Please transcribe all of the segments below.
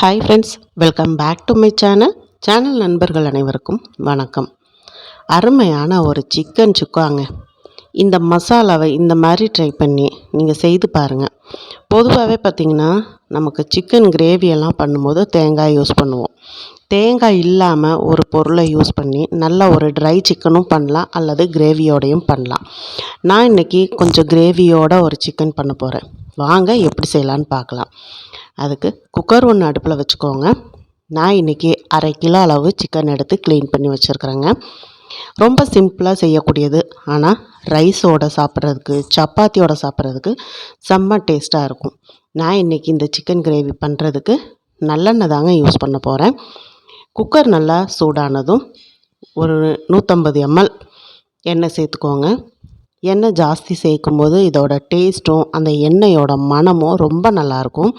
Hi friends welcome back to my channel channel நண்பர்கள் அனைவருக்கும் வணக்கம். அருமையான ஒரு சிக்கன் சுக்காங்க. இந்த மசாலாவை இந்த மாதிரி ட்ரை பண்ணி நீங்கள் செய்து பாருங்கள் பொதுவாகவே பார்த்திங்கன்னா நமக்கு சிக்கன் கிரேவியெல்லாம் பண்ணும்போது தேங்காய் யூஸ் பண்ணுவோம். தேங்காய் இல்லாமல் ஒரு பொருளை யூஸ் பண்ணி நல்ல ஒரு ட்ரை சிக்கனும் பண்ணலாம் அல்லது கிரேவியோடையும் பண்ணலாம். நான் இன்றைக்கி கொஞ்சம் கிரேவியோட ஒரு சிக்கன் பண்ண போகிறேன் வாங்க எப்படி செய்யலான்னு பார்க்கலாம். அதுக்கு குக்கர் ஒன்று அடுப்பில் வச்சுக்கோங்க. நான் இன்றைக்கி அரை கிலோ அளவு சிக்கன் எடுத்து க்ளீன் பண்ணி வச்சுருக்குறேங்க. ரொம்ப சிம்பிளாக செய்யக்கூடியது. ஆனால் ரைஸோட சாப்பிட்றதுக்கு சப்பாத்தியோட சாப்பிட்றதுக்கு செம்ம டேஸ்ட்டாக இருக்கும். நான் இன்றைக்கி இந்த சிக்கன் கிரேவி பண்ணுறதுக்கு நல்லெண்ணெய் தாங்க யூஸ் பண்ண போகிறேன் குக்கர் நல்லா சூடானதும் ஒரு நூற்றம்பது எம்எல் எண்ணெய் சேர்த்துக்கோங்க. எண்ணெய் ஜாஸ்தி சேர்க்கும்போது இதோட டேஸ்ட்டும் அந்த எண்ணெயோட மணமும் ரொம்ப நல்லாயிருக்கும்.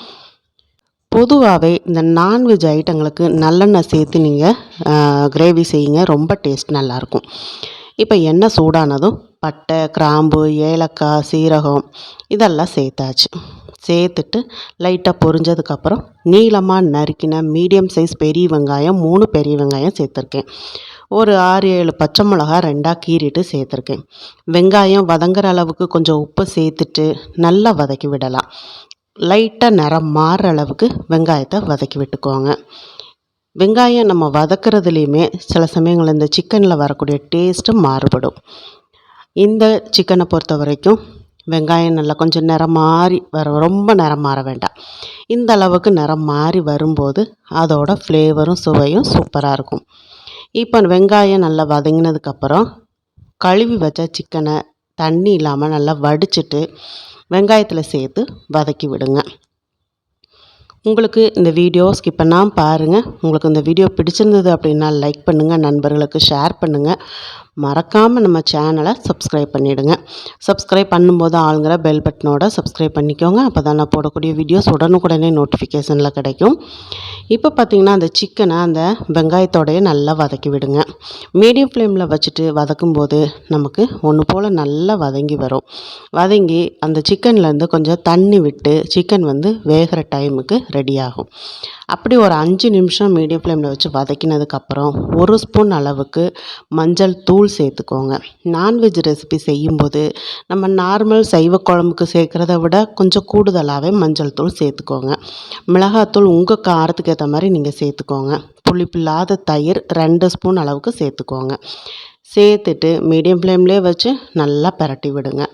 பொதுவாகவே இந்த நான்வெஜ் ஐட்டங்களுக்கு நல்லெண்ணெய் சேர்த்து நீங்கள் கிரேவி செய்யுங்க. ரொம்ப டேஸ்ட் நல்லாயிருக்கும். இப்போ எண்ணெய் சூடானதும் பட்டை கிராம்பு ஏலக்காய் சீரகம் இதெல்லாம் சேர்த்தாச்சு. சேர்த்துட்டு லைட்டாக பொரிஞ்சதுக்கப்புறம் நீளமாக நறுக்கின மீடியம் சைஸ் பெரிய வெங்காயம் மூணு பெரிய வெங்காயம் சேர்த்துருக்கேன். ஒரு ஆறு ஏழு பச்சை மிளகா ரெண்டாக கீறிட்டு சேர்த்துருக்கேன். வெங்காயம் வதங்குற அளவுக்கு கொஞ்சம் உப்பு சேர்த்துட்டு நல்லா வதக்கி விடலாம். லைட்டாக நிறம் மாறுற அளவுக்கு வெங்காயத்தை வதக்கி விட்டுக்கோங்க. வெங்காயம் நம்ம வதக்குறதுலேயுமே சில சமயங்கள் இந்த சிக்கனில் வரக்கூடிய டேஸ்ட்டு மாறுபடும். இந்த சிக்கனை பொறுத்த வரைக்கும் வெங்காயம் நல்லா கொஞ்சம் நிறம் மாறி வர ரொம்ப நிறம் மாற வேண்டாம். இந்த அளவுக்கு நிறம் மாறி வரும்போது அதோட ஃப்ளேவரும் சுவையும் சூப்பராக இருக்கும். இப்போ வெங்காயம் நல்லா வதங்கினதுக்கப்புறம் கழுவி வச்ச சிக்கனை தண்ணி இல்லாமல் நல்லா வடிச்சிட்டு வெங்காயத்தில் சேர்த்து வதக்கி விடுங்க. உங்களுக்கு இந்த வீடியோ ஸ்கிப் பண்ணாமல் பாருங்கள் உங்களுக்கு இந்த வீடியோ பிடிச்சிருந்தது அப்படின்னா லைக் பண்ணுங்கள் நண்பர்களுக்கு ஷேர் பண்ணுங்கள் மறக்காமல் நம்ம சேனலை சப்ஸ்கிரைப் பண்ணிவிடுங்க சப்ஸ்கிரைப் பண்ணும்போது ஆளுங்கிற பெல் பட்டனோட சப்ஸ்கிரைப் பண்ணிக்கோங்க. அப்போ தான் நான் போடக்கூடிய வீடியோஸ் உடனுக்குடனே நோட்டிஃபிகேஷனில் கிடைக்கும். இப்போ பார்த்திங்கன்னா அந்த சிக்கனை அந்த வெங்காயத்தோடையே நல்லா வதக்கி விடுங்க. மீடியம் ஃப்ளேமில் வச்சுட்டு வதக்கும்போது நமக்கு ஒன்று போல் நல்லா வதங்கி வரும். வதங்கி அந்த சிக்கன்லேருந்து கொஞ்சம் தண்ணி விட்டு சிக்கன் வந்து வேகிற டைமுக்கு ரெடி ஆகும். அப்படி ஒரு அஞ்சு நிமிஷம் மீடியம் ஃப்ளேமில் வச்சு வதக்கினதுக்கப்புறம் ஒரு ஸ்பூன் அளவுக்கு மஞ்சள் தூள் சேர்த்துக்கோங்க. நான்வெஜ் ரெசிபி செய்யும்போது நம்ம நார்மல் சைவ குழம்புக்கு சேர்க்குறத விட கொஞ்சம் கூடுதலாகவே மஞ்சள் தூள் சேர்த்துக்கோங்க. மிளகாத்தூள் உங்கள் காரத்துக்கு ஏற்ற மாதிரி நீங்கள் சேர்த்துக்கோங்க. புளிப்பில்லாத தயிர் ரெண்டு ஸ்பூன் அளவுக்கு சேர்த்துக்கோங்க. சேர்த்துட்டு மீடியம் ஃப்ளேம்லேயே வச்சு நல்லா பரட்டி விடுங்க.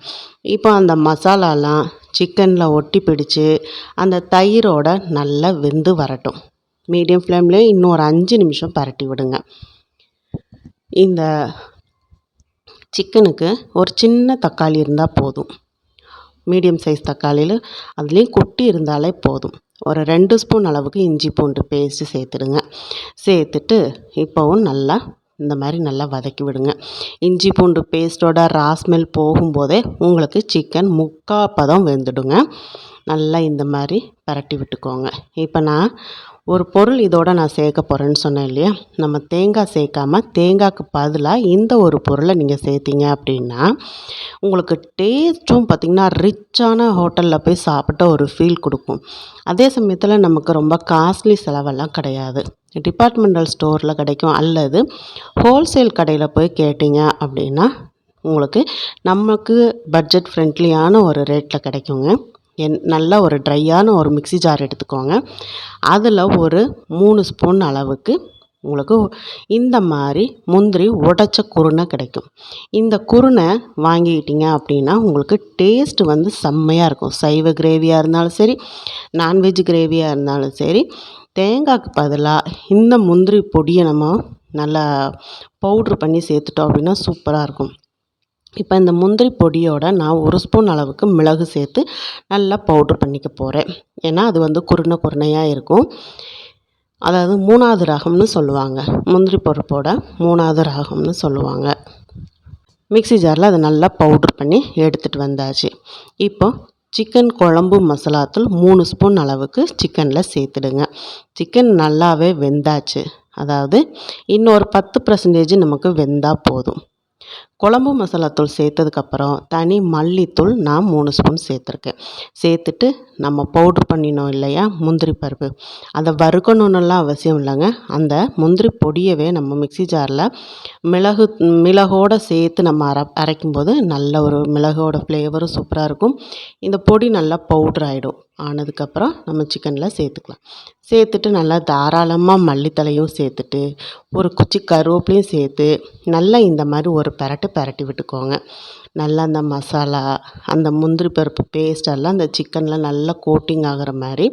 இப்போ அந்த மசாலாலாம் சிக்கனில் ஒட்டி பிடிச்சு அந்த தயிரோட நல்லா வெந்து வரட்டும். மீடியம் ஃப்ளேம்லேயே இன்னும் ஒரு அஞ்சு நிமிஷம் பரட்டி விடுங்க. இந்த சிக்கனுக்கு ஒரு சின்ன தக்காளி இருந்தால் போதும். மீடியம் சைஸ் தக்காளியில் அதுலேயும் குட்டி இருந்தாலே போதும். ஒரு ரெண்டு ஸ்பூன் அளவுக்கு இஞ்சி பூண்டு பேஸ்ட்டு சேர்த்துடுங்க. சேர்த்துட்டு இப்போவும் நல்லா இந்த மாதிரி நல்லா வதக்கி விடுங்க. இஞ்சி பூண்டு பேஸ்ட்டோட ராஸ்மெல் போகும்போதே உங்களுக்கு சிக்கன் முக்கால் பதம் வெந்துடுங்க. நல்லா இந்த மாதிரி பரட்டி விட்டுக்கோங்க. இப்போ நான் ஒரு பொருள் இதோட நான் சேர்க்க போகிறேன்னு சொன்னேன் இல்லையா? நம்ம தேங்காய் சேர்க்காம தேங்காய்க்கு பதிலாக இந்த ஒரு பொருளை நீங்கள் சேர்த்திங்க அப்படின்னா உங்களுக்கு டேஸ்ட்டும் பார்த்திங்கன்னா ரிச்சான ஹோட்டலில் போய் சாப்பிட்ட ஒரு ஃபீல் கொடுக்கும். அதே சமயத்தில் நமக்கு ரொம்ப காஸ்ட்லி செலவெல்லாம் கிடையாது. டிபார்ட்மெண்டல் ஸ்டோரில் கிடைக்கும். அல்லது ஹோல்சேல் கடையில் போய் கேட்டிங்க அப்படின்னா உங்களுக்கு நமக்கு பட்ஜெட் ஃப்ரெண்ட்லியான ஒரு ரேட்டில் கிடைக்குங்க. என் நல்ல ஒரு ட்ரையான ஒரு மிக்சி ஜார் எடுத்துக்கோங்க. அதில் ஒரு மூணு ஸ்பூன் அளவுக்கு உங்களுக்கு இந்த மாதிரி முந்திரி உடைச்ச குருணை கிடைக்கும். இந்த குருணை வாங்கிக்கிட்டிங்க அப்படின்னா உங்களுக்கு டேஸ்ட் வந்து செம்மையாக இருக்கும். சைவ கிரேவியாக இருந்தாலும் சரி நான்வெஜ் கிரேவியாக இருந்தாலும் சரி தேங்காய்க்கு பதிலாக இந்த முந்திரி பொடியை நம்ம நல்லா பவுட்ரு பண்ணி சேர்த்துட்டோம் அப்படின்னா சூப்பராக இருக்கும். இப்போ இந்த முந்திரி பொடியோட நான் ஒரு ஸ்பூன் அளவுக்கு மிளகு சேர்த்து நல்லா பவுட்ரு பண்ணிக்க போகிறேன் ஏன்னா அது வந்து குருணை குருணையாக இருக்கும். அதாவது மூணாவது ராகம்னு சொல்லுவாங்க. முந்திரி பருப்போட மூணாவது ராகம்னு சொல்லுவாங்க. மிக்சி ஜாரில் அதை நல்லா பவுட்ரு பண்ணி எடுத்துகிட்டு வந்தாச்சு. இப்போ சிக்கன் குழம்பு மசாலாத்தூள் மூணு ஸ்பூன் அளவுக்கு சிக்கனில் சேர்த்துடுங்க. சிக்கன் நல்லாவே வெந்தாச்சு. அதாவது இன்னொரு பத்து பர்சன்டேஜ் நமக்கு வெந்தால் போதும். குழம்பு மசாலாத்தூள் சேர்த்ததுக்கப்புறம் தனி மல்லித்தூள் நான் மூணு ஸ்பூன் சேர்த்துருக்கேன். சேர்த்துட்டு நம்ம பவுட்ரு பண்ணினோம் இல்லையா முந்திரி பருப்பு. அதை வறுக்கணுன்னுலாம் அவசியம் இல்லைங்க. அந்த முந்திரி பொடியவே நம்ம மிக்ஸி ஜாரில் மிளகு மிளகோடு சேர்த்து நம்ம அரை அரைக்கும்போது நல்ல ஒரு மிளகோட ஃப்ளேவரும் சூப்பராக இருக்கும். இந்த பொடி நல்லா பவுட்ரு ஆகிடும் ஆனதுக்கப்புறம் நம்ம சிக்கனில் சேர்த்துக்கலாம். சேர்த்துட்டு நல்லா தாராளமாக மல்லித்தழையும் சேர்த்துட்டு ஒரு குச்சி கருவேப்பிலையும் சேர்த்து நல்லா இந்த மாதிரி ஒரு பரட்டு பெரட்டி விட்டுக்கோங்க. நல்லா அந்த மசாலா அந்த முந்திரி பருப்பு பேஸ்டெல்லாம் அந்த சிக்கனில் நல்லா கோட்டிங் ஆகிற மாதிரி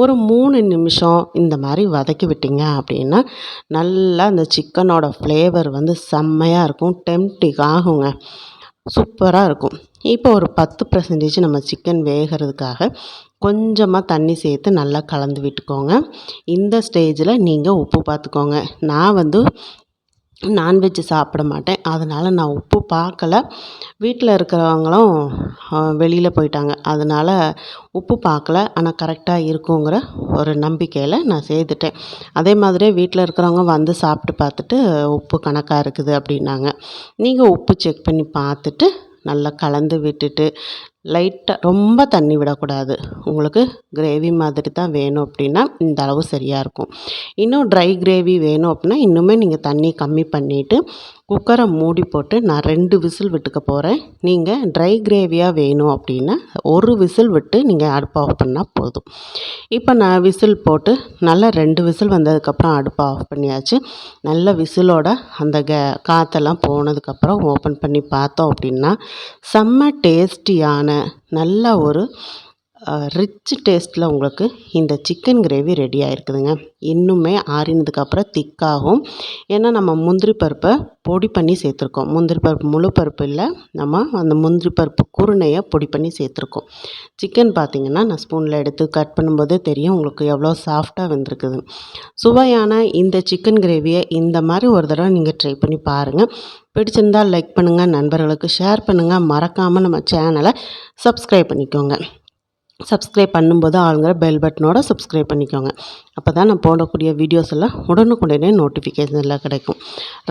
ஒரு மூணு நிமிஷம் இந்த மாதிரி வதக்கி விட்டிங்க அப்படின்னா நல்லா அந்த சிக்கனோட ஃப்ளேவர் வந்து செம்மையாக இருக்கும். டெம்டிக் ஆகுங்க. சூப்பராக இருக்கும். இப்போ ஒரு பத்து பர்சன்டேஜ் நம்ம சிக்கன் வேகிறதுக்காக கொஞ்சமாக தண்ணி சேர்த்து நல்லா கலந்து விட்டுக்கோங்க. இந்த ஸ்டேஜில் நீங்கள் உப்பு பார்த்துக்கோங்க நான் வந்து நான்வெஜ் சாப்பிட மாட்டேன். அதனால் நான் உப்பு பார்க்கல. வீட்டில் இருக்கிறவங்களும் வெளியில் போயிட்டாங்க. அதனால் உப்பு பார்க்கல. ஆனால் கரெக்டாக இருக்குங்கிற ஒரு நம்பிக்கையில் நான் செய்துட்டேன் அதே மாதிரியே வீட்டில் இருக்கிறவங்க வந்து சாப்பிட்டு பார்த்துட்டு உப்பு கணக்காக இருக்குது அப்படின்னாங்க. நீங்கள் உப்பு செக் பண்ணி பார்த்துட்டு நல்லா கலந்து விட்டுட்டு லைட்டாக ரொம்ப தண்ணி விடக்கூடாது. உங்களுக்கு கிரேவி மாதிரி தான் வேணும் அப்படின்னா இந்த அளவு சரியாக இருக்கும். இன்னும் ட்ரை கிரேவி வேணும் அப்படின்னா இன்னுமே நீங்கள் தண்ணி கம்மி பண்ணிவிட்டு குக்கரை மூடி போட்டு நான் ரெண்டு விசில் விட்டுக்க போகிறேன் நீங்கள் ட்ரை கிரேவியாக வேணும் அப்படின்னா ஒரு விசில் விட்டு நீங்கள் அடுப்பை ஆஃப் பண்ணால் போதும். இப்போ நான் விசில் போட்டு நல்லா ரெண்டு விசில் வந்ததுக்கப்புறம் அடுப்பை ஆஃப் பண்ணியாச்சு. நல்ல விசிலோட அந்த கே காற்றெல்லாம் போனதுக்கப்புறம் ஓப்பன் பண்ணி பார்த்தோம் அப்படின்னா செம்ம டேஸ்டியான நல்ல ஒரு ரிச் டேஸ்ட்டில் உங்களுக்கு இந்த சிக்கன் கிரேவி ரெடி ஆகிருக்குதுங்க இன்னுமே ஆறினதுக்கப்புறம் திக்காகும் ஏன்னா நம்ம முந்திரி பருப்பை பொடி பண்ணி சேர்த்துருக்கோம். முந்திரி பருப்பு முழு பருப்பு இல்லை நம்ம அந்த முந்திரி பருப்பு குருணையை பொடி பண்ணி சேர்த்துருக்கோம். சிக்கன் பார்த்திங்கன்னா நான் ஸ்பூனில் எடுத்து கட் பண்ணும்போதே தெரியும் உங்களுக்கு எவ்வளோ சாஃப்டாக வந்திருக்குது. சுவையான இந்த சிக்கன் கிரேவியை இந்த மாதிரி ஒரு தடவை நீங்கள் ட்ரை பண்ணி பாருங்கள் பிடிச்சிருந்தால் லைக் பண்ணுங்கள் நண்பர்களுக்கு ஷேர் பண்ணுங்கள் மறக்காமல் நம்ம சேனலை சப்ஸ்கிரைப் பண்ணிக்கோங்க. சப்ஸ்கிரைப் பண்ணும்போது ஆளுங்கிற பெல் பட்டனோட சப்ஸ்கிரைப் பண்ணிக்கோங்க. அப்போ தான் நான் போடக்கூடிய வீடியோஸ் எல்லாம் உடனுக்குடனே நோட்டிஃபிகேஷன் எல்லாம் கிடைக்கும்.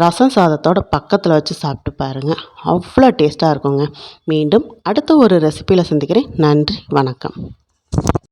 ரசம் சாதத்தோட பக்கத்தில் வச்சு சாப்பிட்டு பாருங்கள் அவ்வளோ டேஸ்ட்டாக இருக்குங்க. மீண்டும் அடுத்த ஒரு ரெசிப்பியில் சந்திக்கிறேன். நன்றி வணக்கம்.